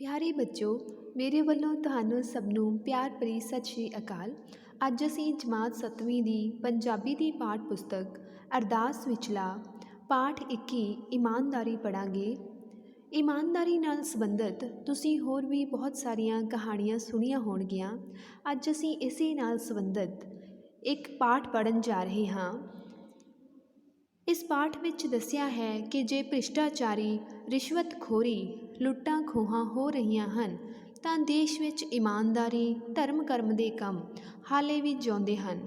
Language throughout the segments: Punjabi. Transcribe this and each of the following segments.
ਪਿਆਰੇ ਬੱਚੋ, ਮੇਰੇ ਵੱਲੋਂ ਤੁਹਾਨੂੰ ਸਭ ਨੂੰ ਪਿਆਰ ਭਰੀ ਸਤਿ ਸ਼੍ਰੀ ਅਕਾਲ। ਅੱਜ ਅਸੀਂ ਜਮਾਤ 7ਵੀਂ ਦੀ ਪੰਜਾਬੀ ਦੀ ਪਾਠ ਪੁਸਤਕ ਅਰਦਾਸ ਵਿਚਲਾ ਪਾਠ 21 ਇਮਾਨਦਾਰੀ ਪੜਾਂਗੇ ਇਮਾਨਦਾਰੀ ਨਾਲ ਸੰਬੰਧਿਤ ਤੁਸੀਂ ਹੋਰ ਵੀ ਬਹੁਤ ਸਾਰੀਆਂ ਕਹਾਣੀਆਂ ਸੁਣੀਆਂ ਹੋਣਗੀਆਂ। ਅੱਜ ਅਸੀਂ ਇਸੇ ਨਾਲ ਸੰਬੰਧਿਤ ਇੱਕ ਪਾਠ ਪੜਨ ਜਾ ਰਹੇ ਹਾਂ। ਇਸ ਪਾਠ ਵਿੱਚ ਦੱਸਿਆ ਹੈ ਕਿ ਜੇ ਭ੍ਰਿਸ਼ਟਾਚਾਰੀ, ਰਿਸ਼ਵਤਖੋਰੀ ਲੁੱਟਾਂ ਖੋਹਾਂ ਹੋ ਰਹੀਆਂ ਹਨ, ਤਾਂ ਦੇਸ਼ ਵਿੱਚ ਇਮਾਨਦਾਰੀ ਧਰਮ ਕਰਮ ਦੇ ਕੰਮ ਹਾਲੇ ਵੀ ਜਿਉਂਦੇ ਹਨ।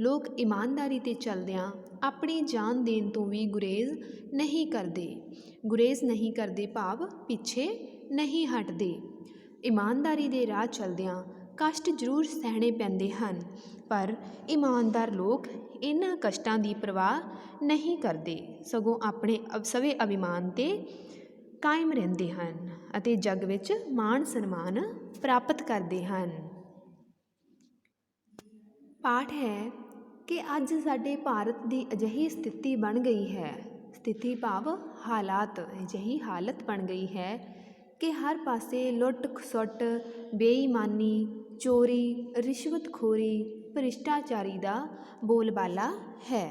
ਲੋਕ ਇਮਾਨਦਾਰੀ ਤੇ ਚੱਲਦਿਆਂ ਆਪਣੀ ਜਾਨ ਦੇਣ ਤੋਂ ਵੀ ਗੁਰੇਜ਼ ਨਹੀਂ ਕਰਦੇ। ਗੁਰੇਜ਼ ਨਹੀਂ ਕਰਦੇ ਭਾਵ ਪਿੱਛੇ ਨਹੀਂ ਹਟਦੇ। ਇਮਾਨਦਾਰੀ ਦੇ ਰਾਹ ਚੱਲਦਿਆਂ ਕਸ਼ਟ ਜ਼ਰੂਰ ਸਹਿਣੇ ਪੈਂਦੇ ਹਨ, ਪਰ ਇਮਾਨਦਾਰ ਲੋਕ ਇਹਨਾਂ ਕਸ਼ਟਾਂ ਦੀ ਪਰਵਾਹ ਨਹੀਂ ਕਰਦੇ, ਸਗੋਂ ਆਪਣੇ ਸਵੇ ਅਭਿਮਾਨ ਤੇ ਕਾਇਮ ਰਹਿੰਦੇ ਹਨ ਅਤੇ ਜਗ ਵਿੱਚ ਮਾਣ ਸਨਮਾਨ ਪ੍ਰਾਪਤ ਕਰਦੇ ਹਨ। ਪਾਠ ਹੈ ਕਿ ਅੱਜ ਸਾਡੇ ਭਾਰਤ ਦੀ ਅਜਿਹੀ ਸਥਿਤੀ ਬਣ ਗਈ ਹੈ। ਸਥਿਤੀ ਭਾਵ ਹਾਲਾਤ, ਅਜਿਹੀ ਹਾਲਤ ਬਣ ਗਈ ਹੈ ਕਿ ਹਰ ਪਾਸੇ ਲੁੱਟ ਖਸੁੱਟ ਬੇਈਮਾਨੀ ਚੋਰੀ, ਰਿਸ਼ਵਤਖੋਰੀ, ਭ੍ਰਿਸ਼ਟਾਚਾਰੀ ਦਾ ਬੋਲਬਾਲਾ ਹੈ।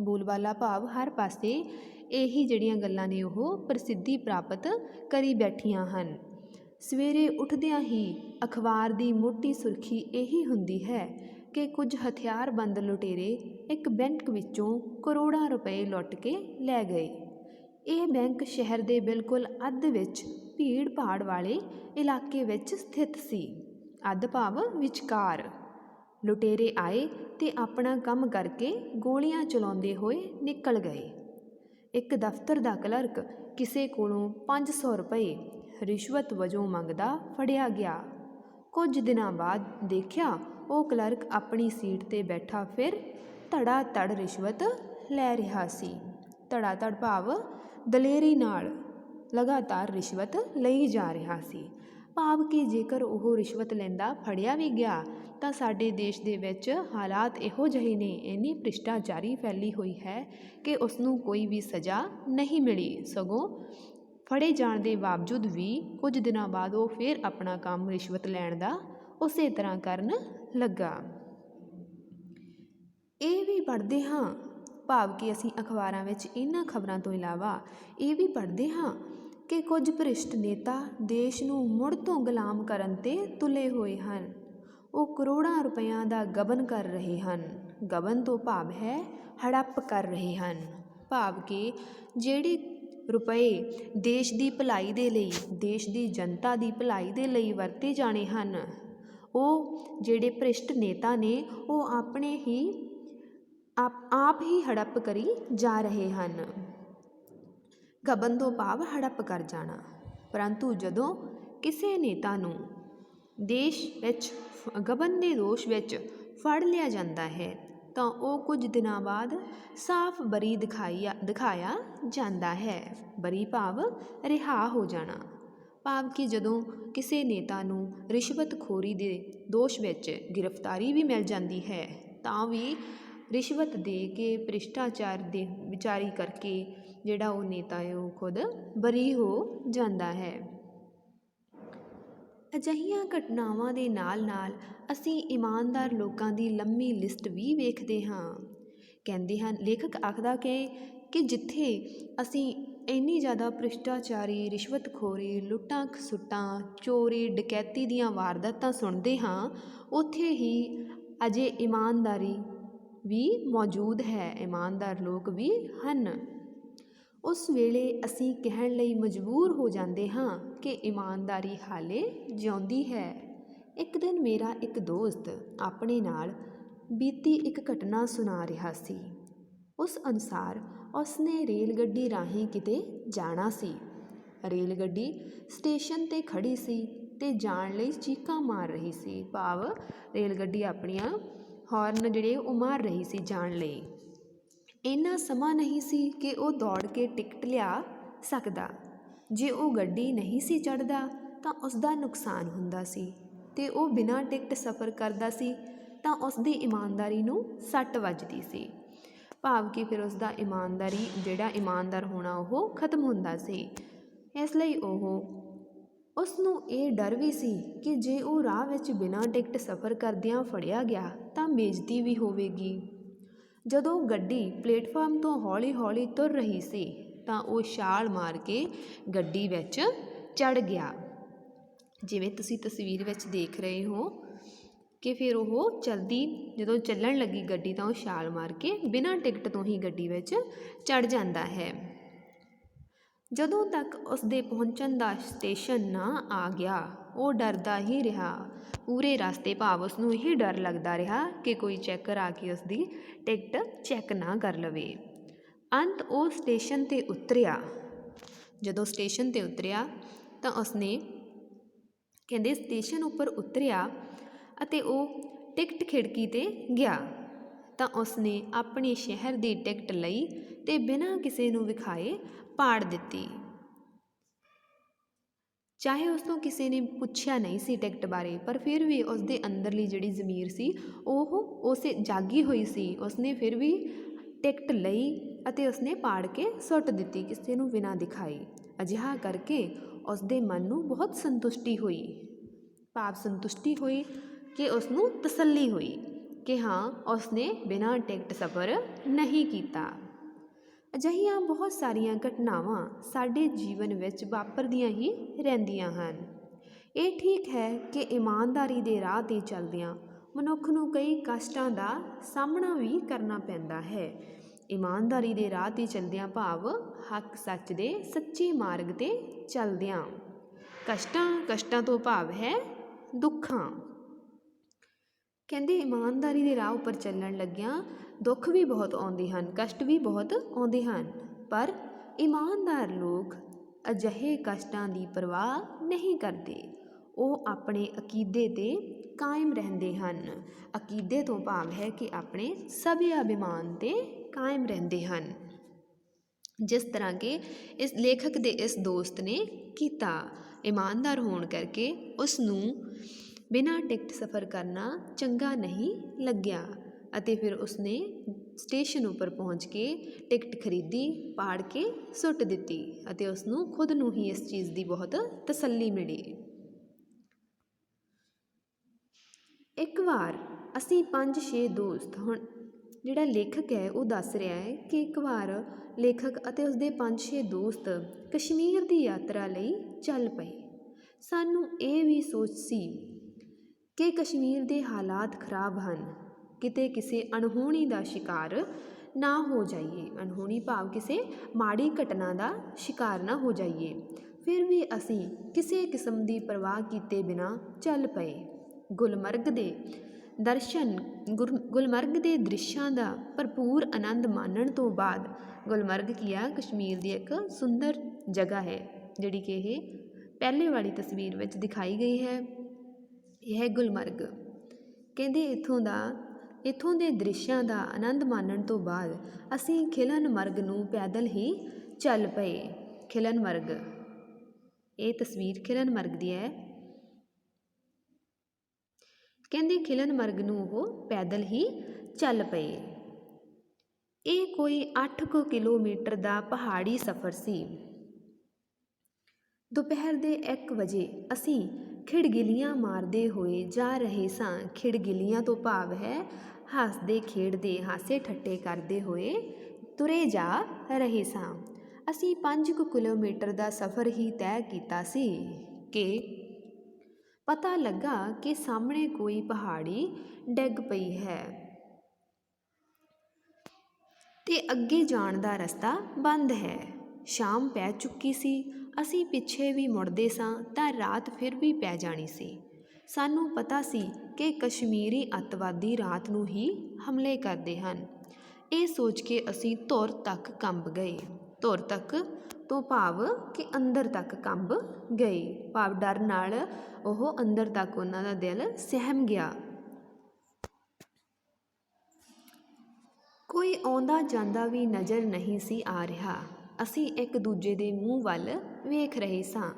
ਬੋਲਬਾਲਾ ਭਾਵ ਹਰ ਪਾਸੇ ਇਹੀ ਜਿਹੜੀਆਂ ਗੱਲਾਂ ਨੇ ਉਹ ਪ੍ਰਸਿੱਧੀ ਪ੍ਰਾਪਤ ਕਰੀ ਬੈਠੀਆਂ ਹਨ। ਸਵੇਰੇ ਉੱਠਦਿਆਂ ਹੀ ਅਖਬਾਰ ਦੀ ਮੋਟੀ ਸੁਰਖੀ ਇਹੀ ਹੁੰਦੀ ਹੈ ਕਿ ਕੁਝ ਹਥਿਆਰਬੰਦ ਲੁਟੇਰੇ ਇੱਕ ਬੈਂਕ ਵਿੱਚੋਂ ਕਰੋੜਾਂ ਰੁਪਏ ਲੁੱਟ ਕੇ ਲੈ ਗਏ। ਇਹ ਬੈਂਕ ਸ਼ਹਿਰ ਦੇ ਬਿਲਕੁਲ ਅੱਧ ਵਿੱਚ ਭੀੜ ਭਾੜ ਵਾਲੇ ਇਲਾਕੇ ਵਿੱਚ ਸਥਿਤ ਸੀ। ਅੱਧ ਭਾਵ ਵਿਚਕਾਰ। ਲੁਟੇਰੇ ਆਏ ਤੇ ਆਪਣਾ ਕੰਮ ਕਰਕੇ ਗੋਲੀਆਂ ਚਲਾਉਂਦੇ ਹੋਏ ਨਿਕਲ ਗਏ। ਇੱਕ ਦਫ਼ਤਰ ਦਾ ਕਲਰਕ ਕਿਸੇ ਕੋਲੋਂ 500 ਰੁਪਏ ਰਿਸ਼ਵਤ ਵਜੋਂ ਮੰਗਦਾ ਫੜਿਆ ਗਿਆ। ਕੁਝ ਦਿਨਾਂ ਬਾਅਦ ਦੇਖਿਆ ਉਹ ਕਲਰਕ ਆਪਣੀ ਸੀਟ ਤੇ ਬੈਠਾ ਫਿਰ ਧੜਾ ਧੜ ਰਿਸ਼ਵਤ ਲੈ ਰਿਹਾ ਸੀ। ਧੜਾ ਧੜ ਭਾਵ ਦਲੇਰੀ ਨਾਲ ਲਗਾਤਾਰ ਰਿਸ਼ਵਤ ਲਈ ਜਾ ਰਿਹਾ ਸੀ। ਭਾਵ ਕਿ ਜੇਕਰ ਉਹ ਰਿਸ਼ਵਤ ਲੈਂਦਾ, ਫੜਿਆ ਵੀ ਗਿਆ, ਤਾਂ ਸਾਡੇ ਦੇਸ਼ ਦੇ ਵਿੱਚ ਹਾਲਾਤ ਇਹੋ ਜਿਹੇ ਨੇ। ਇੰਨੀ ਭ੍ਰਿਸ਼ਟਾਚਾਰੀ ਫੈਲੀ ਹੋਈ ਹੈ ਕਿ ਉਸ ਨੂੰ ਕੋਈ ਵੀ ਸਜ਼ਾ ਨਹੀਂ ਮਿਲੀ। ਸਗੋਂ ਫੜੇ ਜਾਣ ਦੇ ਬਾਵਜੂਦ ਵੀ ਕੁਝ ਦਿਨਾਂ ਬਾਅਦ ਉਹ ਫਿਰ ਆਪਣਾ ਕੰਮ ਰਿਸ਼ਵਤ ਲੈਣ ਦਾ ਉਸੇ ਤਰ੍ਹਾਂ ਕਰਨ ਲੱਗਾ। ਇਹ ਵੀ ਪੜ੍ਹਦੇ ਹਾਂ, ਭਾਵ ਕਿ ਅਸੀਂ ਅਖਬਾਰਾਂ ਵਿੱਚ ਇਹਨਾਂ ਖਬਰਾਂ ਤੋਂ ਇਲਾਵਾ ਇਹ ਵੀ ਪੜ੍ਹਦੇ ਹਾਂ ਕਿ ਕੁਝ ਭ੍ਰਿਸ਼ਟ ਨੇਤਾ ਦੇਸ਼ ਨੂੰ ਮੁੜ ਤੋਂ ਗੁਲਾਮ ਕਰਨ ਤੇ ਤੁਲੇ ਹੋਏ ਹਨ। ਉਹ ਕਰੋੜਾਂ ਰੁਪਇਆਂ ਦਾ ਗਬਨ ਕਰ ਰਹੇ ਹਨ। ਗਬਨ ਤੋਂ ਭਾਵ ਹੈ ਹੜੱਪ ਕਰ ਰਹੇ ਹਨ। ਭਾਵ ਕਿ ਜਿਹੜੇ ਰੁਪਏ ਦੇਸ਼ ਦੀ ਭਲਾਈ ਦੇ ਲਈ, ਦੇਸ਼ ਦੀ ਜਨਤਾ ਦੀ ਭਲਾਈ ਦੇ ਲਈ ਵਰਤੇ ਜਾਣੇ ਹਨ, ਉਹ ਜਿਹੜੇ ਭ੍ਰਿਸ਼ਟ ਨੇਤਾ ਨੇ, ਉਹ ਆਪਣੇ ਹੀ, ਆਪ ਆਪ ਹੀ ਹੜੱਪ ਕਰੀ ਜਾ ਰਹੇ ਹਨ। ਗਬਨ ਤੋਂ ਭਾਵ ਹੜੱਪ ਕਰ ਜਾਣਾ। ਪਰੰਤੂ ਜਦੋਂ ਕਿਸੇ ਨੇਤਾ ਨੂੰ ਦੇਸ਼ ਵਿੱਚ ਗਬਨ ਦੇ ਦੋਸ਼ ਵਿੱਚ ਫੜ ਲਿਆ ਜਾਂਦਾ ਹੈ, ਤਾਂ ਉਹ ਕੁਝ ਦਿਨਾਂ ਬਾਅਦ ਸਾਫ਼ ਬਰੀ ਦਿਖਾਇਆ ਦਿਖਾਇਆ ਜਾਂਦਾ ਹੈ। ਬਰੀ ਭਾਵ ਰਿਹਾ ਹੋ ਜਾਣਾ। ਭਾਵ ਕਿ ਜਦੋਂ ਕਿਸੇ ਨੇਤਾ ਨੂੰ ਰਿਸ਼ਵਤਖੋਰੀ ਦੇ ਦੋਸ਼ ਵਿੱਚ ਗ੍ਰਿਫਤਾਰੀ ਵੀ ਮਿਲ ਜਾਂਦੀ ਹੈ, ਤਾਂ ਵੀ ਰਿਸ਼ਵਤ ਦੇ ਕੇ ਭ੍ਰਿਸ਼ਟਾਚਾਰ ਦੇ ਵਿਚਾਰੀ ਕਰਕੇ ਜਿਹੜਾ ਉਹ ਨੇਤਾ ਹੈ, ਉਹ ਖੁਦ ਬਰੀ ਹੋ ਜਾਂਦਾ ਹੈ। ਅਜਿਹੀਆਂ ਘਟਨਾਵਾਂ ਦੇ ਨਾਲ-ਨਾਲ ਅਸੀਂ ਇਮਾਨਦਾਰ ਲੋਕਾਂ ਦੀ ਲੰਮੀ ਲਿਸਟ ਵੀ ਵੇਖਦੇ ਹਾਂ। ਕਹਿੰਦੇ ਹਨ, ਲੇਖਕ ਆਖਦਾ ਕਿ ਕਿ ਜਿੱਥੇ ਅਸੀਂ ਇੰਨੀ ਜ਼ਿਆਦਾ ਭ੍ਰਿਸ਼ਟਾਚਾਰੀ, ਰਿਸ਼ਵਤਖੋਰੀ ਲੁੱਟਾਂ ਖਸੁੱਟਾਂ ਚੋਰੀ, ਡਕੈਤੀ ਦੀਆਂ ਵਾਰਦਾਤਾਂ ਸੁਣਦੇ ਹਾਂ, ਉੱਥੇ ਹੀ ਅਜੇ ਇਮਾਨਦਾਰੀ ਵੀ ਮੌਜੂਦ ਹੈ, ਇਮਾਨਦਾਰ ਲੋਕ ਵੀ ਹਨ। ਉਸ ਵੇਲੇ ਅਸੀਂ ਕਹਿਣ ਲਈ ਮਜਬੂਰ ਹੋ ਜਾਂਦੇ ਹਾਂ ਕਿ ਇਮਾਨਦਾਰੀ ਹਾਲੇ ਜਿਉਂਦੀ ਹੈ। ਇੱਕ ਦਿਨ ਮੇਰਾ ਇੱਕ ਦੋਸਤ ਆਪਣੇ ਨਾਲ ਬੀਤੀ ਇੱਕ ਘਟਨਾ ਸੁਣਾ ਰਿਹਾ ਸੀ। ਉਸ ਅਨੁਸਾਰ ਉਸਨੇ ਰੇਲ ਗੱਡੀ ਰਾਹੀਂ ਕਿਤੇ ਜਾਣਾ ਸੀ। ਰੇਲ ਗੱਡੀ ਸਟੇਸ਼ਨ ਤੇ ਖੜੀ ਸੀ ਤੇ ਜਾਣ ਲਈ ਚੀਕਾਂ ਮਾਰ ਰਹੀ ਸੀ। ਭਾਵ ਰੇਲ ਗੱਡੀ ਆਪਣੀਆਂ ਹਾਰਨ ਜਿਹੜੇ ਉਹ ਮਾਰ ਰਹੀ ਸੀ ਜਾਣ ਲਈ। ਇੰਨਾ ਸਮਾਂ ਨਹੀਂ ਸੀ ਕਿ ਉਹ ਦੌੜ ਕੇ ਟਿਕਟ ਲਿਆ ਸਕਦਾ। ਜੇ ਉਹ ਗੱਡੀ ਨਹੀਂ ਸੀ ਚੜਦਾ ਤਾਂ ਉਸ ਦਾ ਨੁਕਸਾਨ ਹੁੰਦਾ ਸੀ ਤੇ ਉਹ ਬਿਨਾਂ ਟਿਕਟ ਸਫ਼ਰ ਕਰਦਾ ਸੀ, ਤਾਂ ਉਸ ਦੀ ਇਮਾਨਦਾਰੀ ਨੂੰ ਸੱਟ ਵੱਜਦੀ ਸੀ। ਭਾਵ ਕਿ ਫਿਰ ਉਸ ਦਾ ਇਮਾਨਦਾਰੀ, ਜਿਹੜਾ ਇਮਾਨਦਾਰ ਹੋਣਾ ਉਹ ਖਤਮ ਹੁੰਦਾ ਸੀ। ਇਸ ਲਈ ਉਹ ਉਸ ਨੂੰ ਇਹ ਡਰ ਵੀ ਸੀ ਕਿ ਜੇ ਉਹ ਰਾਹ ਵਿੱਚ ਬਿਨਾਂ ਟਿਕਟ ਸਫ਼ਰ ਕਰਦਿਆਂ ਫੜਿਆ ਗਿਆ, ਤਾਂ ਬੇਇੱਜ਼ਤੀ ਵੀ ਹੋਵੇਗੀ। ਜਦੋਂ ਗੱਡੀ ਪਲੇਟਫਾਰਮ ਤੋਂ ਹੌਲੀ-ਹੌਲੀ ਤੁਰ ਰਹੀ ਸੀ, ਤਾਂ ਉਹ ਛਾਲ ਮਾਰ ਕੇ ਗੱਡੀ ਵਿੱਚ ਚੜ ਗਿਆ। ਜਿਵੇਂ ਤੁਸੀਂ ਤਸਵੀਰ ਵਿੱਚ ਦੇਖ ਰਹੇ ਹੋ ਕਿ ਫਿਰ ਉਹ ਚਲਦੀ, ਜਦੋਂ ਚੱਲਣ ਲੱਗੀ ਗੱਡੀ ਤਾਂ ਉਹ ਛਾਲ ਮਾਰ ਕੇ ਬਿਨਾਂ ਟਿਕਟ ਤੋਂ ਹੀ ਗੱਡੀ ਵਿੱਚ ਚੜ ਜਾਂਦਾ ਹੈ। ਜਦੋਂ ਤੱਕ ਉਸਦੇ ਪਹੁੰਚਣ ਦਾ ਸਟੇਸ਼ਨ ਨਾ ਆ ਗਿਆ, ਉਹ ਡਰਦਾ ਹੀ ਰਿਹਾ। ਪੂਰੇ ਰਸਤੇ ਭਾਵ ਉਸਨੂੰ ਇਹ ਡਰ ਲੱਗਦਾ ਰਿਹਾ ਕਿ ਕੋਈ ਚੈੱਕਰ ਆ ਕੇ ਉਸਦੀ ਟਿਕਟ ਚੈੱਕ ਨਾ ਕਰ ਲਵੇ। ਅੰਤ ਉਹ ਸਟੇਸ਼ਨ ਤੇ ਉਤਰਿਆ। ਜਦੋਂ ਸਟੇਸ਼ਨ ਤੇ ਉਤਰਿਆ, ਤਾਂ ਉਸਨੇ ਕਹਿੰਦੇ ਸਟੇਸ਼ਨ ਉੱਪਰ ਉਤਰਿਆ ਅਤੇ ਉਹ ਟਿਕਟ ਖਿੜਕੀ ਤੇ ਗਿਆ। ਤਾਂ ਉਸਨੇ ਆਪਣੇ ਸ਼ਹਿਰ ਦੀ ਟਿਕਟ ਲਈ ਤੇ ਬਿਨਾਂ ਕਿਸੇ ਨੂੰ ਵਿਖਾਏ ਪਾੜ ਦਿੱਤੀ। ਚਾਹੇ ਉਸ ਤੋਂ ਕਿਸੇ ਨੇ ਪੁੱਛਿਆ ਨਹੀਂ ਸੀ ਟਿਕਟ ਬਾਰੇ, ਪਰ ਫਿਰ ਵੀ ਉਸ ਦੇ ਅੰਦਰਲੀ ਜਿਹੜੀ ਜ਼ਮੀਰ ਸੀ, ਉਹ ਉਸੇ ਜਾਗੀ ਹੋਈ ਸੀ। ਉਸਨੇ ਫਿਰ ਵੀ ਟਿਕਟ ਲਈ ਅਤੇ ਉਸਨੇ ਪਾੜ ਕੇ ਸੁੱਟ ਦਿੱਤੀ, ਕਿਸੇ ਨੂੰ ਬਿਨਾਂ ਦਿਖਾਈ। ਅਜਿਹਾ ਕਰਕੇ ਉਸ ਦੇ ਮਨ ਨੂੰ ਬਹੁਤ ਸੰਤੁਸ਼ਟੀ ਹੋਈ। ਭਾਵ ਸੰਤੁਸ਼ਟੀ ਹੋਈ ਕਿ ਉਸ ਨੂੰ ਤਸੱਲੀ ਹੋਈ ਕਿ ਹਾਂ, ਉਸਨੇ ਬਿਨਾਂ ਟਿਕਟ ਸਫ਼ਰ ਨਹੀਂ ਕੀਤਾ। ਅਜਿਹੀਆਂ ਬਹੁਤ ਸਾਰੀਆਂ ਘਟਨਾਵਾਂ ਸਾਡੇ ਜੀਵਨ ਵਿੱਚ ਵਾਪਰਦੀਆਂ ਹੀ ਰਹਿੰਦੀਆਂ ਹਨ। ਇਹ ਠੀਕ ਹੈ ਕਿ ਇਮਾਨਦਾਰੀ ਦੇ ਰਾਹ ਤੇ ਚੱਲਦਿਆਂ ਮਨੁੱਖ ਨੂੰ ਕਈ ਕਸ਼ਟਾਂ ਦਾ ਸਾਹਮਣਾ ਵੀ ਕਰਨਾ ਪੈਂਦਾ ਹੈ। ਇਮਾਨਦਾਰੀ ਦੇ ਰਾਹ ਤੇ ਚੱਲਦਿਆਂ ਭਾਵ ਹੱਕ ਸੱਚ ਦੇ ਸੱਚੇ ਮਾਰਗ ਤੇ ਚੱਲਦਿਆਂ। ਕਸ਼ਟਾਂ ਕਸ਼ਟਾਂ ਤੋਂ ਭਾਵ ਹੈ ਦੁੱਖਾਂ। ਕਹਿੰਦੇ ਇਮਾਨਦਾਰੀ ਦੇ ਰਾਹ ਉੱਪਰ ਚੱਲਣ ਲੱਗਿਆਂ ਦੁੱਖ ਵੀ ਬਹੁਤ ਆਉਂਦੇ ਹਨ, ਕਸ਼ਟ ਵੀ ਬਹੁਤ ਆਉਂਦੇ ਹਨ। ਪਰ ਇਮਾਨਦਾਰ ਲੋਕ ਅਜਿਹੇ ਕਸ਼ਟਾਂ ਦੀ ਪਰਵਾਹ ਨਹੀਂ ਕਰਦੇ। ਉਹ ਆਪਣੇ ਅਕੀਦੇ ਤੇ ਕਾਇਮ ਰਹਿੰਦੇ ਹਨ। ਅਕੀਦੇ ਤੋਂ ਭਾਵ ਹੈ ਕਿ ਆਪਣੇ ਸਭੇ ਅਭਿਮਾਨ ਤੇ ਕਾਇਮ ਰਹਿੰਦੇ ਹਨ। ਜਿਸ ਤਰ੍ਹਾਂ ਕਿ ਇਸ ਲੇਖਕ ਦੇ ਇਸ ਦੋਸਤ ਨੇ ਕੀਤਾ। ਇਮਾਨਦਾਰ ਹੋਣ ਕਰਕੇ ਉਸ ਨੂੰ ਬਿਨਾਂ ਟਿਕਟ ਸਫ਼ਰ ਕਰਨਾ ਚੰਗਾ ਨਹੀਂ ਲੱਗਿਆ ਅਤੇ ਫਿਰ ਉਸਨੇ ਸਟੇਸ਼ਨ ਉੱਪਰ ਪਹੁੰਚ ਕੇ ਟਿਕਟ ਖਰੀਦੀ, ਪਾੜ ਕੇ ਸੁੱਟ ਦਿੱਤੀ ਅਤੇ ਉਸ ਨੂੰ ਖੁਦ ਨੂੰ ਹੀ ਇਸ ਚੀਜ਼ ਦੀ ਬਹੁਤ ਤਸੱਲੀ ਮਿਲੀ। ਇੱਕ ਵਾਰ ਅਸੀਂ 5-6 ਦੋਸਤ, ਹੁਣ ਜਿਹੜਾ ਲੇਖਕ ਹੈ ਉਹ ਦੱਸ ਰਿਹਾ ਹੈ ਕਿ ਇੱਕ ਵਾਰ ਲੇਖਕ ਅਤੇ ਉਸਦੇ 5-6 ਦੋਸਤ ਕਸ਼ਮੀਰ ਦੀ ਯਾਤਰਾ ਲਈ ਚੱਲ ਪਏ। ਸਾਨੂੰ ਇਹ ਵੀ ਸੋਚ ਸੀ ਕਿ ਕਸ਼ਮੀਰ ਦੇ ਹਾਲਾਤ ਖਰਾਬ ਹਨ। ਕਿਤੇ ਕਿਸੇ ਅਣਹੋਣੀ ਦਾ ਸ਼ਿਕਾਰ ਨਾ ਹੋ ਜਾਈਏ। ਅਣਹੋਣੀ ਭਾਵ ਕਿਸੇ ਮਾੜੀ ਘਟਨਾ ਦਾ ਸ਼ਿਕਾਰ ਨਾ ਹੋ ਜਾਈਏ। ਫਿਰ ਵੀ ਅਸੀਂ ਕਿਸੇ ਕਿਸਮ ਦੀ ਪਰਵਾਹ ਕੀਤੇ ਬਿਨਾ ਚੱਲ ਪਏ। ਗੁਲਮਰਗ ਦੇ ਦਰਸ਼ਨ, ਗੁਰ- ਗੁਲਮਰਗ ਦੇ ਦ੍ਰਿਸ਼ਾਂ ਦਾ ਭਰਪੂਰ ਆਨੰਦ ਮਾਣਨ ਤੋਂ ਬਾਅਦ ਗੁਲਮਰਗ ਕੀ ਆ? ਕਸ਼ਮੀਰ ਦੀ ਇੱਕ ਸੁੰਦਰ ਜਗ੍ਹਾ ਹੈ, ਜਿਹੜੀ ਕਿ ਇਹ ਪਹਿਲੇ ਵਾਲੀ ਤਸਵੀਰ ਵਿੱਚ ਦਿਖਾਈ ਗਈ ਹੈ। ਇਹ ਹੈ ਗੁਲਮਰਗ। ਕਹਿੰਦੇ ਇੱਥੋਂ ਦਾ, ਇੱਥੋਂ ਦੇ ਦ੍ਰਿਸ਼ਾਂ ਦਾ ਆਨੰਦ ਮਾਣਨ ਤੋਂ ਬਾਅਦ ਅਸੀਂ ਖਿਲਨ ਮਰਗ ਨੂੰ ਪੈਦਲ ਹੀ ਚੱਲ ਪਏ। ਖਿਲਨ ਮਰਗ। ਇਹ ਤਸਵੀਰ ਖਿਲਨ ਮਰਗ ਦੀ ਹੈ। ਕਹਿੰਦੇ ਖਿਲਨ ਮਰਗ ਨੂੰ ਉਹ ਪੈਦਲ ਹੀ ਚੱਲ ਪਏ। ਇਹ ਕੋਈ 8 ਕੁ ਕਿਲੋਮੀਟਰ ਦਾ ਪਹਾੜੀ ਸਫ਼ਰ ਸੀ। ਦੁਪਹਿਰ ਦੇ 1 ਵਜੇ ਅਸੀਂ ਖਿੜਗਿਲੀਆਂ ਮਾਰਦੇ ਹੋਏ ਜਾ ਰਹੇ ਸਾਂ। ਖਿੜਗਿਲੀਆਂ ਤੋਂ ਭਾਵ ਹੈ, ਹੱਸਦੇ ਖੇਡਦੇ, ਹਾਸੇ ਠੱਟੇ ਕਰਦੇ ਹੋਏ ਤੁਰੇ ਜਾ ਰਹੇ ਸਾਂ। ਅਸੀਂ 5 ਕੁ ਕਿਲੋਮੀਟਰ ਦਾ ਸਫ਼ਰ ਹੀ ਤੈਅ ਕੀਤਾ ਸੀ ਕਿ ਪਤਾ ਲੱਗਾ ਕਿ ਸਾਹਮਣੇ ਕੋਈ ਪਹਾੜੀ ਡਿੱਗ ਪਈ ਹੈ ਤੇ ਅੱਗੇ ਜਾਣ ਦਾ ਰਸਤਾ ਬੰਦ ਹੈ। ਸ਼ਾਮ ਪੈ ਚੁੱਕੀ ਸੀ। ਅਸੀਂ ਪਿੱਛੇ ਵੀ ਮੁੜਦੇ ਸਾਂ ਤਾਂ ਰਾਤ ਫਿਰ ਵੀ ਪੈ ਜਾਣੀ ਸੀ। ਸਾਨੂੰ ਪਤਾ ਸੀ ਕਿ ਕਸ਼ਮੀਰੀ ਅੱਤਵਾਦੀ ਰਾਤ ਨੂੰ ਹੀ ਹਮਲੇ ਕਰਦੇ ਹਨ। ਇਹ ਸੋਚ ਕੇ ਅਸੀਂ ਧੁਰ ਤੱਕ ਕੰਬ ਗਏ। ਧੁਰ ਤੱਕ ਤੋਂ ਭਾਵ ਕਿ ਅੰਦਰ ਤੱਕ ਕੰਬ ਗਏ। ਭਾਵ ਡਰ ਨਾਲ ਉਹ ਅੰਦਰ ਤੱਕ ਉਹਨਾਂ ਦਾ ਦਿਲ ਸਹਿਮ ਗਿਆ। ਕੋਈ ਆਉਂਦਾ ਜਾਂਦਾ ਵੀ ਨਜ਼ਰ ਨਹੀਂ ਸੀ ਆ ਰਿਹਾ। ਅਸੀਂ ਇੱਕ ਦੂਜੇ ਦੇ ਮੂੰਹ ਵੱਲ ਵੇਖ ਰਹੇ ਸਾਂ।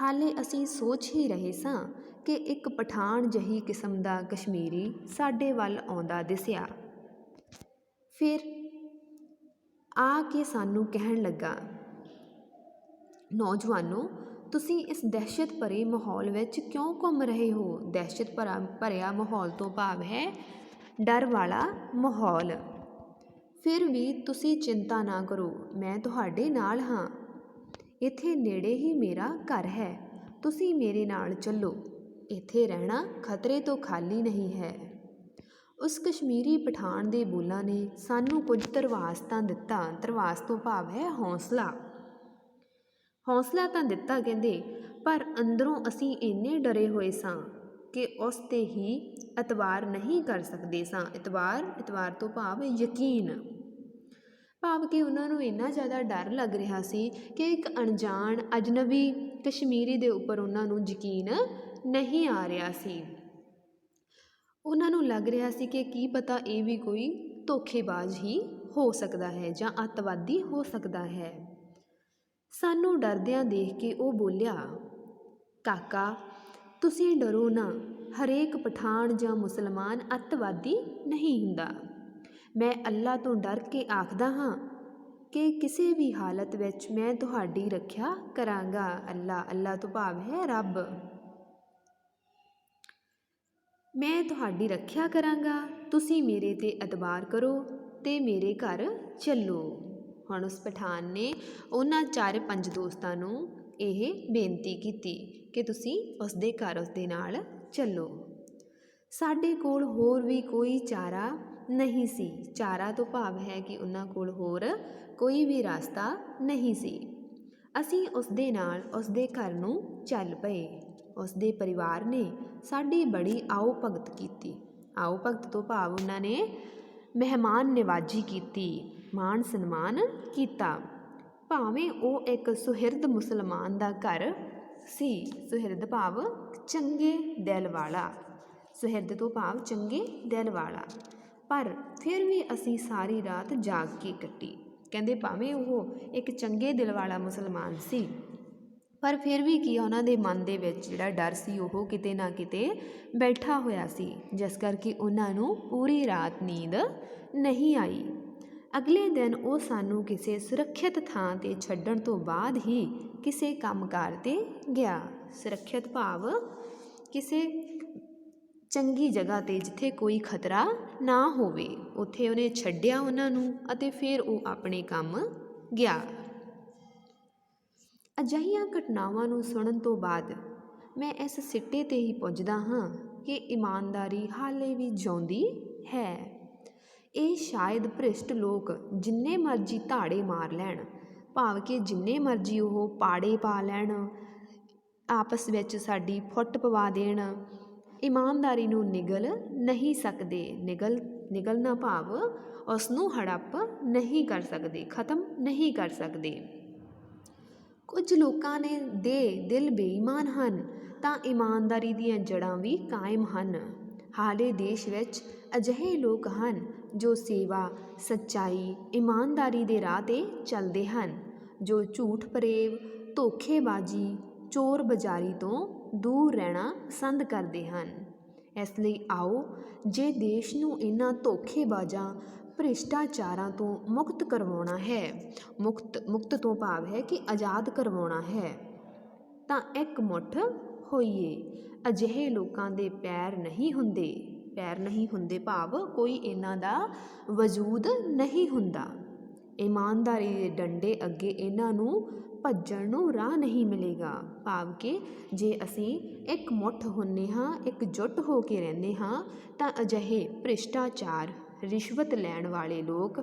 ਹਾਲੇ ਅਸੀਂ ਸੋਚ ਹੀ ਰਹੇ ਸਾਂ ਕਿ ਇੱਕ ਪਠਾਨ ਜਿਹੀ ਕਿਸਮ ਦਾ ਕਸ਼ਮੀਰੀ ਸਾਡੇ ਵੱਲ ਆਉਂਦਾ ਦਿਸਿਆ। ਫਿਰ ਆ ਕੇ ਸਾਨੂੰ ਕਹਿਣ ਲੱਗਾ, ਨੌਜਵਾਨੋ, ਤੁਸੀਂ ਇਸ ਦਹਿਸ਼ਤ ਭਰੇ ਮਾਹੌਲ ਵਿੱਚ ਕਿਉਂ ਘੁੰਮ ਰਹੇ ਹੋ? ਦਹਿਸ਼ਤ ਭਰਾ ਭਰਿਆ ਮਾਹੌਲ ਤੋਂ ਭਾਵ ਹੈ ਡਰ ਵਾਲਾ ਮਾਹੌਲ। ਫਿਰ ਵੀ ਤੁਸੀਂ ਚਿੰਤਾ ਨਾ ਕਰੋ, ਮੈਂ ਤੁਹਾਡੇ ਨਾਲ ਹਾਂ। ਇੱਥੇ ਨੇੜੇ ਹੀ ਮੇਰਾ ਘਰ ਹੈ, ਤੁਸੀਂ ਮੇਰੇ ਨਾਲ ਚੱਲੋ। ਇੱਥੇ ਰਹਿਣਾ ਖਤਰੇ ਤੋਂ ਖਾਲੀ ਨਹੀਂ ਹੈ। ਉਸ ਕਸ਼ਮੀਰੀ ਪਠਾਨ ਦੇ ਬੋਲਾਂ ਨੇ ਸਾਨੂੰ ਕੁਝ ਧਰਵਾਸ ਤਾਂ ਦਿੱਤਾ ਧਰਵਾਸ ਤੋਂ ਭਾਵ ਹੈ ਹੌਸਲਾ। ਹੌਸਲਾ ਤਾਂ ਦਿੱਤਾ ਕਹਿੰਦੇ, ਪਰ ਅੰਦਰੋਂ ਅਸੀਂ ਇੰਨੇ ਡਰੇ ਹੋਏ ਸਾਂ ਕਿ ਉਸ ਤੇ ਹੀ ਇਤਵਾਰ ਨਹੀਂ ਕਰ ਸਕਦੇ ਸਾਂ। ਇਤਵਾਰ ਇਤਵਾਰ ਤੋਂ ਭਾਵ ਯਕੀਨ। ਭਾਵ ਕਿ ਉਹਨਾਂ ਨੂੰ ਇੰਨਾ ਜ਼ਿਆਦਾ ਡਰ ਲੱਗ ਰਿਹਾ ਸੀ ਕਿ ਇੱਕ ਅਣਜਾਣ, ਅਜਨਬੀ ਕਸ਼ਮੀਰੀ ਦੇ ਉੱਪਰ ਉਹਨਾਂ ਨੂੰ ਯਕੀਨ ਨਹੀਂ ਆ ਰਿਹਾ ਸੀ। ਉਹਨਾਂ ਨੂੰ ਲੱਗ ਰਿਹਾ ਸੀ ਕਿ ਕੀ ਪਤਾ ਇਹ ਵੀ ਕੋਈ ਧੋਖੇਬਾਜ਼ ਹੀ ਹੋ ਸਕਦਾ ਹੈ ਜਾਂ ਅੱਤਵਾਦੀ ਹੋ ਸਕਦਾ ਹੈ। ਸਾਨੂੰ ਡਰਦਿਆਂ ਦੇਖ ਕੇ ਉਹ ਬੋਲਿਆ, ਕਾਕਾ, ਤੁਸੀਂ ਡਰੋ ਨਾ। ਹਰੇਕ ਪਠਾਨ ਜਾਂ ਮੁਸਲਮਾਨ ਅੱਤਵਾਦੀ ਨਹੀਂ ਹੁੰਦਾ। ਮੈਂ ਅੱਲਾ ਤੋਂ ਡਰ ਕੇ ਆਖਦਾ ਹਾਂ ਕਿ ਕਿਸੇ ਵੀ ਹਾਲਤ ਵਿੱਚ ਮੈਂ ਤੁਹਾਡੀ ਰੱਖਿਆ ਕਰਾਂਗਾ। ਅੱਲਾ ਅੱਲਾ ਤੋਂ ਭਾਵ ਹੈ ਰੱਬ। ਮੈਂ ਤੁਹਾਡੀ ਰੱਖਿਆ ਕਰਾਂਗਾ। ਤੁਸੀਂ ਮੇਰੇ ਤੇ ਇਤਬਾਰ ਕਰੋ ਤੇ ਮੇਰੇ ਘਰ ਚੱਲੋ। ਹੁਣ ਉਸ ਪਠਾਨ ਨੇ ਉਹਨਾਂ ਚਾਰ ਪੰਜ ਦੋਸਤਾਂ ਨੂੰ ਇਹ ਬੇਨਤੀ ਕੀਤੀ ਕਿ ਤੁਸੀਂ ਉਸ ਦੇ ਘਰ ਉਸ ਦੇ ਨਾਲ ਚੱਲੋ। ਸਾਡੇ ਕੋਲ ਹੋਰ ਵੀ ਕੋਈ ਚਾਰਾ ਨਹੀਂ ਸੀ। ਚਾਰਾ ਤੋਂ ਭਾਵ ਹੈ ਕਿ ਉਹਨਾਂ ਕੋਲ ਹੋਰ ਕੋਈ ਵੀ ਰਸਤਾ ਨਹੀਂ ਸੀ। ਅਸੀਂ ਉਸ ਦੇ ਨਾਲ ਉਸ ਦੇ ਘਰ ਨੂੰ ਚੱਲ ਪਏ। ਉਸ ਦੇ ਪਰਿਵਾਰ ਨੇ ਸਾਡੀ ਬੜੀ ਆਓ ਭਗਤ ਕੀਤੀ। ਆਓ ਭਗਤ ਤੋਂ ਭਾਵ ਉਹਨਾਂ ਨੇ ਮਹਿਮਾਨ ਨਿਵਾਜੀ ਕੀਤੀ, ਮਾਣ ਸਨਮਾਨ ਕੀਤਾ। ਭਾਵੇਂ ਉਹ ਇੱਕ ਸੁਹਿਰਦ ਮੁਸਲਮਾਨ ਦਾ ਘਰ ਸੀ। ਸੁਹਿਰਦ ਭਾਵ ਚੰਗੇ ਦਿਲ ਵਾਲਾ। ਸੁਹਿਰਦ ਤੋਂ ਭਾਵ ਚੰਗੇ ਦਿਲ ਵਾਲਾ। ਪਰ ਫਿਰ ਵੀ ਅਸੀਂ ਸਾਰੀ ਰਾਤ ਜਾਗ ਕੇ ਕੱਟੀ। ਕਹਿੰਦੇ ਭਾਵੇਂ ਉਹ ਇੱਕ ਚੰਗੇ ਦਿਲ ਵਾਲਾ ਮੁਸਲਮਾਨ ਸੀ, ਪਰ ਫਿਰ ਵੀ ਕੀ ਉਹਨਾਂ ਦੇ ਮਨ ਦੇ ਵਿੱਚ ਜਿਹੜਾ ਡਰ ਸੀ, ਉਹ ਕਿਤੇ ਨਾ ਕਿਤੇ ਬੈਠਾ ਹੋਇਆ ਸੀ, ਜਿਸ ਕਰਕੇ ਉਹਨਾਂ ਨੂੰ ਪੂਰੀ ਰਾਤ ਨੀਂਦ ਨਹੀਂ ਆਈ। ਅਗਲੇ ਦਿਨ ਉਹ ਸਾਨੂੰ ਕਿਸੇ ਸੁਰੱਖਿਅਤ ਥਾਂ ਤੇ ਛੱਡਣ ਤੋਂ ਬਾਅਦ ਹੀ ਕਿਸੇ ਕੰਮਕਾਰ ਤੇ ਗਿਆ। ਸੁਰੱਖਿਅਤ ਭਾਵ ਕਿਸੇ ਚੰਗੀ ਜਗ੍ਹਾ ਤੇ ਜਿੱਥੇ ਕੋਈ ਖਤਰਾ ਨਾ ਹੋਵੇ, ਉੱਥੇ ਉਹਨੇ ਛੱਡਿਆ ਉਹਨਾਂ ਨੂੰ ਅਤੇ ਫਿਰ ਉਹ ਆਪਣੇ ਕੰਮ ਗਿਆ। ਅਜਿਹੀਆਂ ਘਟਨਾਵਾਂ ਨੂੰ ਸੁਣਨ ਤੋਂ ਬਾਅਦ ਮੈਂ ਇਸ ਸਿੱਟੇ ਤੇ ਹੀ ਪੁੱਜਦਾ ਹਾਂ ਕਿ ਇਮਾਨਦਾਰੀ ਹਾਲੇ ਵੀ ਜਿਉਂਦੀ ਹੈ। ਇਹ ਸ਼ਾਇਦ ਭ੍ਰਿਸ਼ਟ ਲੋਕ ਜਿੰਨੇ ਮਰਜ਼ੀ ਧਾੜੇ ਮਾਰ ਲੈਣ, ਭਾਵ ਕਿ ਜਿੰਨੇ ਮਰਜ਼ੀ ਉਹ ਪਾੜੇ ਪਾ ਲੈਣ, ਆਪਸ ਵਿੱਚ ਸਾਡੀ ਫੁੱਟ ਪਵਾ ਦੇਣ ਇਮਾਨਦਾਰੀ ਨੂੰ ਨਿਗਲ ਨਹੀਂ ਸਕਦੇ, ਨਿਗਲ ਨਿਗਲਣਾ ਭਾਵ, ਉਸ ਨੂੰ ਹੜੱਪ ਨਹੀਂ ਕਰ ਸਕਦੇ, ਖਤਮ ਨਹੀਂ ਕਰ ਸਕਦੇ। ਕੁਝ ਲੋਕਾਂ ਨੇ ਦੇ ਦਿਲ ਬੇਈਮਾਨ ਹਨ, ਤਾਂ ਇਮਾਨਦਾਰੀ ਦੀਆਂ ਜੜ੍ਹਾਂ ਵੀ ਕਾਇਮ ਹਨ। ਹਾਲੇ ਦੇਸ਼ ਵਿੱਚ ਅਜਿਹੇ ਲੋਕ ਹਨ ਜੋ ਸੇਵਾ, ਸੱਚਾਈ, ਇਮਾਨਦਾਰੀ ਦੇ ਰਾਹ ਤੇ ਚੱਲਦੇ ਹਨ, ਜੋ ਝੂਠ ਫਰੇਬ ਧੋਖੇਬਾਜ਼ੀ, ਚੋਰ ਬਜ਼ਾਰੀ ਤੋਂ ਦੂਰ ਰਹਿਣਾ ਪਸੰਦ ਕਰਦੇ ਹਨ। ਇਸ ਲਈ ਆਓ, ਜੇ ਦੇਸ਼ ਨੂੰ ਇਹਨਾਂ ਧੋਖੇਬਾਜ਼ਾਂ, ਭ੍ਰਿਸ਼ਟਾਚਾਰਾਂ ਤੋਂ ਮੁਕਤ ਕਰਵਾਉਣਾ ਹੈ, ਮੁਕਤ ਮੁਕਤ ਤੋਂ ਭਾਵ ਹੈ ਕਿ ਆਜ਼ਾਦ ਕਰਵਾਉਣਾ ਹੈ, ਤਾਂ ਇੱਕ ਮੁੱਠ ਹੋਈਏ। ਅਜਿਹੇ ਲੋਕਾਂ ਦੇ ਪੈਰ ਨਹੀਂ ਹੁੰਦੇ। ਪੈਰ ਨਹੀਂ ਹੁੰਦੇ ਭਾਵ ਕੋਈ ਇਹਨਾਂ ਦਾ ਵਜੂਦ ਨਹੀਂ ਹੁੰਦਾ। ਇਮਾਨਦਾਰੀ ਦੇ ਡੰਡੇ ਅੱਗੇ ਇਹਨਾਂ ਨੂੰ ਭੱਜਣ ਨੂੰ ਰਾਹ ਨਹੀਂ ਮਿਲੇਗਾ। ਭਾਵ ਕਿ ਜੇ ਅਸੀਂ ਇੱਕ ਮੁੱਠ ਹੁੰਨੇ ਹਾਂ, ਇੱਕ ਜੁੱਟ ਹੋ ਕੇ ਰਹਿੰਦੇ ਹਾਂ, ਤਾਂ ਅਜਿਹੇ ਭ੍ਰਿਸ਼ਟਾਚਾਰ, ਰਿਸ਼ਵਤ ਲੈਣ ਵਾਲੇ ਲੋਕ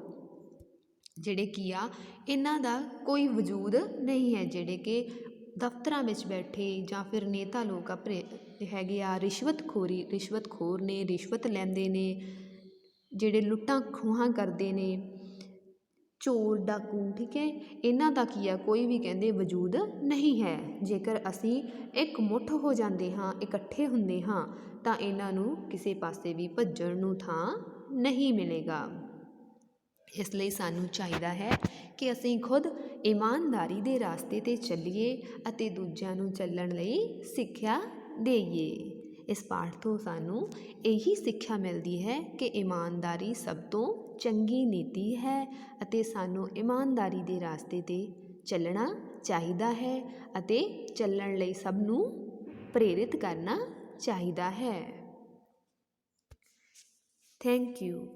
ਜਿਹੜੇ ਕੀ ਆ, ਇਹਨਾਂ ਦਾ ਕੋਈ ਵਜੂਦ ਨਹੀਂ ਹੈ, ਜਿਹੜੇ ਕਿ ਦਫ਼ਤਰਾਂ ਵਿੱਚ ਬੈਠੇ ਜਾਂ ਫਿਰ ਨੇਤਾ ਲੋਕ ਆ ਹੈਗੇ ਆ, ਰਿਸ਼ਵਤਖੋਰੀ, ਰਿਸ਼ਵਤਖੋਰ ਨੇ, ਰਿਸ਼ਵਤ ਲੈਂਦੇ ਨੇ, ਜਿਹੜੇ ਲੁੱਟਾਂ ਖੋਹਾਂ ਕਰਦੇ ਨੇ ਚੋਰ, ਡਾਕੂ, ਠੀਕ ਹੈ? ਇਹਨਾਂ ਦਾ ਕੀ ਆ? ਕੋਈ ਵੀ ਕਹਿੰਦੇ ਵਜੂਦ ਨਹੀਂ ਹੈ। ਜੇਕਰ ਅਸੀਂ ਇੱਕ ਮੁੱਠ ਹੋ ਜਾਂਦੇ ਹਾਂ, ਇਕੱਠੇ ਹੁੰਦੇ ਹਾਂ, ਤਾਂ ਇਹਨਾਂ ਨੂੰ ਕਿਸੇ ਪਾਸੇ ਵੀ ਭੱਜਣ ਨੂੰ ਥਾਂ ਨਹੀਂ ਮਿਲੇਗਾ। ਇਸ ਲਈ ਸਾਨੂੰ ਚਾਹੀਦਾ ਹੈ ਕਿ ਅਸੀਂ ਖੁਦ ਇਮਾਨਦਾਰੀ ਦੇ ਰਾਸਤੇ ਤੇ ਚੱਲੀਏ ਅਤੇ ਦੂਜਿਆਂ ਨੂੰ ਚੱਲਣ ਲਈ ਸਿੱਖਿਆ ਦੇਈਏ। ਇਸ ਪਾਠ ਤੋਂ ਸਾਨੂੰ ਇਹੀ ਸਿੱਖਿਆ ਮਿਲਦੀ ਹੈ ਕਿ ਇਮਾਨਦਾਰੀ ਸਭ ਤੋਂ ਚੰਗੀ ਨੀਤੀ ਹੈ ਅਤੇ ਸਾਨੂੰ ਇਮਾਨਦਾਰੀ ਦੇ ਰਾਸਤੇ ਤੇ ਚੱਲਣਾ ਚਾਹੀਦਾ ਹੈ ਅਤੇ ਚੱਲਣ ਲਈ ਸਭ ਨੂੰ ਪ੍ਰੇਰਿਤ ਕਰਨਾ ਚਾਹੀਦਾ ਹੈ। Thank you